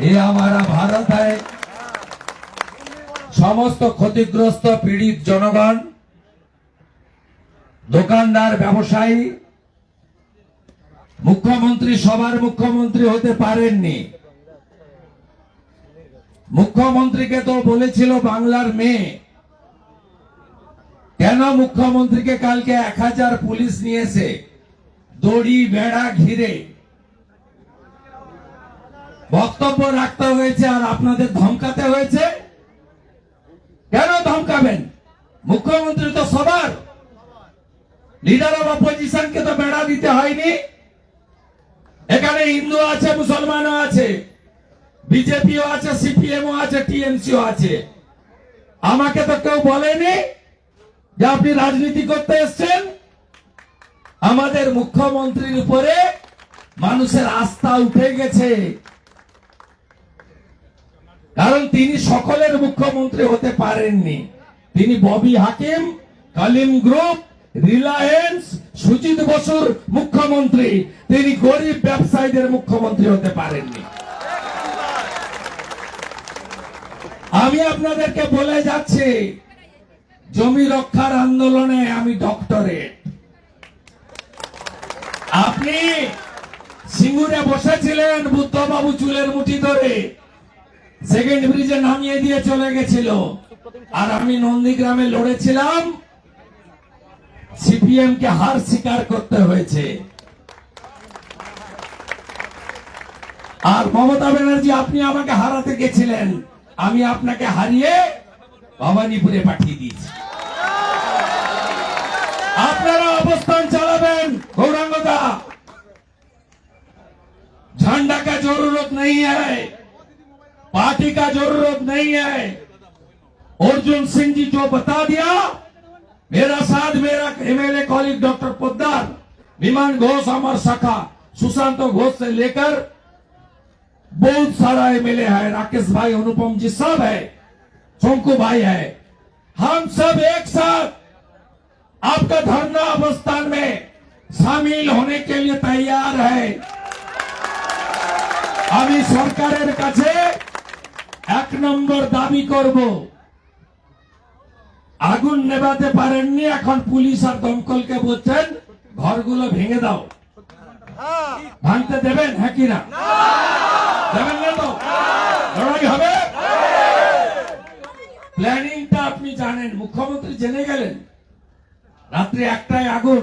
এ আমার ভারত সমস্ত ক্ষতিগ্রস্ত পীড়িত জনগণ, দোকানদার, ব্যবসায়ী, মুখ্যমন্ত্রী, সবার মুখ্যমন্ত্রী হতে পারেননি। মুখ্যমন্ত্রীকে তো বলেছিল বাংলার মেয়ে। কেন মুখ্যমন্ত্রীকে কালকে এক হাজার পুলিশ নিয়েছে? দড়ি, বেড়া ঘিরে। বক্তব্য রাখতে হয়েছে আর আপনাদের ধমকাতে হয়েছে। কেন ধমকাবেন? মুখ্যমন্ত্রী তো সবার। লিডার অফ অপোজিশনকে তো বেড়া দিতে হয়নি। এখানে হিন্দু আছে, মুসলমানও আছে, বিজেপিও আছে, সিপিএমও আছে, টিএমসিও আছে। আমাকে তো কেউ বলেনি যে আপনি রাজনীতি করতে এসছেন। আমাদের মুখ্যমন্ত্রীর উপরে মানুষের আস্থা উঠে গেছে। কারণ তিনি সকলের মুখ্যমন্ত্রী হতে পারেননি। তিনি ববি হাকিম, কালিম গ্রুপ, রিলায়েন্স, সুজিত বসুর মুখ্যমন্ত্রী। তিনি গরিব ব্যবসায়ীদের মুখ্যমন্ত্রী হতে পারেননি। আমি আপনাদেরকে বলে যাচ্ছি, জমি রক্ষার আন্দোলনে আমি ডক্টরেট। আপনি সিঙ্গুরে বসেছিলেন বুদ্ধবাবু চুলের মুঠি ধরে। সেকেন্ড ব্রিজে নামিয়ে দিয়ে চলে গেছিল আর আমি নন্দীগ্রামে লড়েছিলাম সিপিএম কে হার স্বীকার করতে হয়েছে আর মমতা ব্যানার্জি আপনি আমাকে হারাতে গেছিলেন আমি আপনাকে হারিয়ে ভবানীপুরে পাঠিয়ে দিয়েছি আপনারা অবস্থান চালাবেন গৌরাঙ্গদা झंडा का जरूरत नहीं है पार्टी का जरूरत नहीं है अर्जुन सिंह जी जो बता दिया मेरा साथ मेरा एमएलए कॉलीग डॉक्टर पोद्दार विमान घोष अमर सखा सुशांत घोष से लेकर बहुत सारा एमएलए है राकेश भाई अनुपम जी सब है शंकु भाई है हम सब एक साथ आपका धरना अवस्थान में शामिल होने के लिए तैयार है আমি সরকারের কাছে এক নম্বর দাবি করব। আগুন নেভাতে পারেননি, এখন পুলিশ আর দমকলকে বলছেন, ঘরগুলো ভেঙে দাও। ভাঙতে দেবেন হ্যাঁ কি না? দেবেন না তো? লড়াই হবে? প্ল্যানিংটা আপনি জানেন, মুখ্যমন্ত্রী জেনে গেলেন, রাত্রি একটায় আগুন।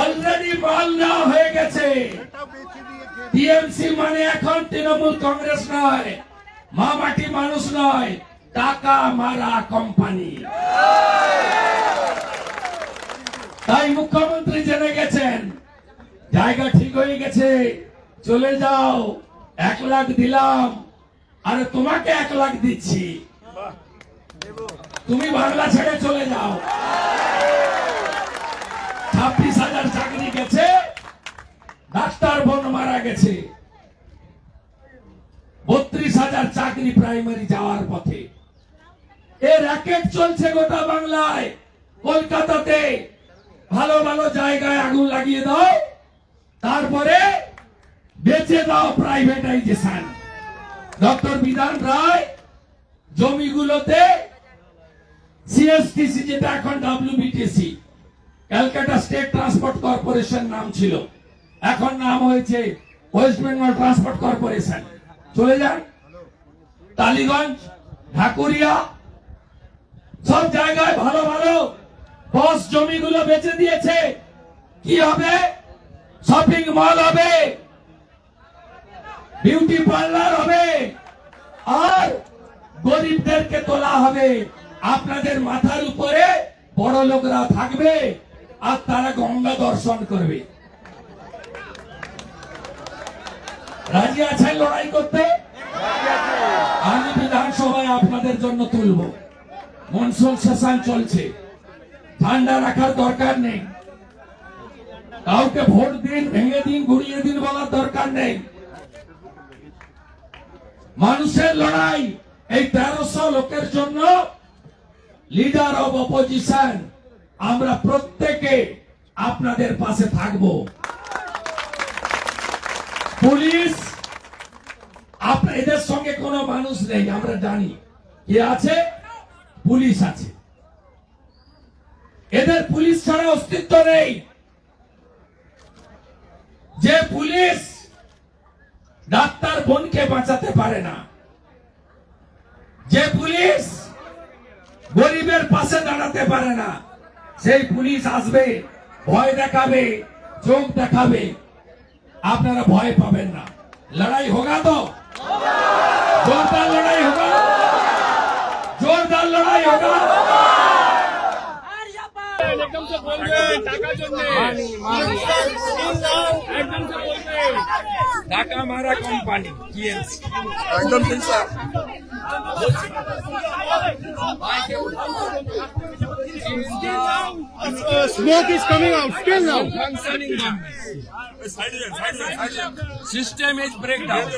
অলরেডি মাল নেওয়া হয়ে গেছে। টিএমসি মানে এখন তৃণমূল কংগ্রেস নয়, মা মাটি মানুষ নয়, টাকা মারা কোম্পানি তাই মুখ্যমন্ত্রী জেনে গেছেন, জায়গা ঠিক হয়ে গেছে, চলে যাও, এক লাখ দিলাম, আরে তোমাকে এক লাখ দিচ্ছি। তুমি বাংলা ছেড়ে চলে যাও। ছাব্বিশ হাজার চাকরি গেছে, ডাক্তার বোন মারা গেছে। বত্রিশ হাজার চাকরি প্রাইমারি যাওয়ার পথে। এ র্যাকেট চলছে গোটা বাংলায়, কলকাতাতে। ভালো ভালো জায়গায় আগুন লাগিয়ে দাও, তারপরে বেচে দাও প্রাইভেটাইজেশন ডক্টর বিধান রায় জমিগুলোতে সিএসটিসি যেটা এখন WBTC Calcutta state transport corporation নাম ছিল। এখন নাম হয়েছে ওয়েস্ট বেঙ্গল ট্রান্সপোর্ট কর্পোরেশন। চলে যান। টালিগঞ্জ, ঢাকুরিয়া, সব জায়গায় ভালো ভালো বস জমিগুলো বেচে দিয়েছে। কি হবে? শপিং মল হবে। বিউটি পার্লার হবে। আর গরিবদেরকে তোলা হবে। আপনাদের মাথার উপরে বড় লোকরা থাকবে। আর তারা গঙ্গা দর্শন করবে। রাজি আছেন লড়াই করতে? আর আপনাদের জন্য তুলব। মনসুন সেশন চলছে। ঠান্ডা রাখার দরকার নেই। কাউকে ভোট দিন, ভেঙে দিন ঘুরিয়ে দিন বলার দরকার নেই। মানুষের লড়াই এই তেরোশো লোকের জন্য লিডার অব অপোজিশন আমরা প্রত্যেকে আপনাদের পাশে থাকব। পুলিশ আপনার এদের সঙ্গে কোনো মানুষ নেই, আমরা জানি। কে আছে? পুলিশ আছে। এদের পুলিশ ছাড়া অস্তিত্ব নেই। যে পুলিশ ডাক্তার বোনকে বাঁচাতে পারে না, যে পুলিশ গরিবের পাশে দাঁড়াতে পারে না সেই পুলিশ আসবে ভয় দেখাবে চোখ দেখাবে আপনারা ভয় পাবেন না লড়াই হোগা তো जोरदार लड़ाई होगा जोरदार लड़ाई होगा একদম সে বলবে টাকার জন্য একদম সে বলবে ঢাকা মারা কোম্পানি কিএনসি একদম ঠিক sir Smoke is coming out still now. functioning them. System is breakdown.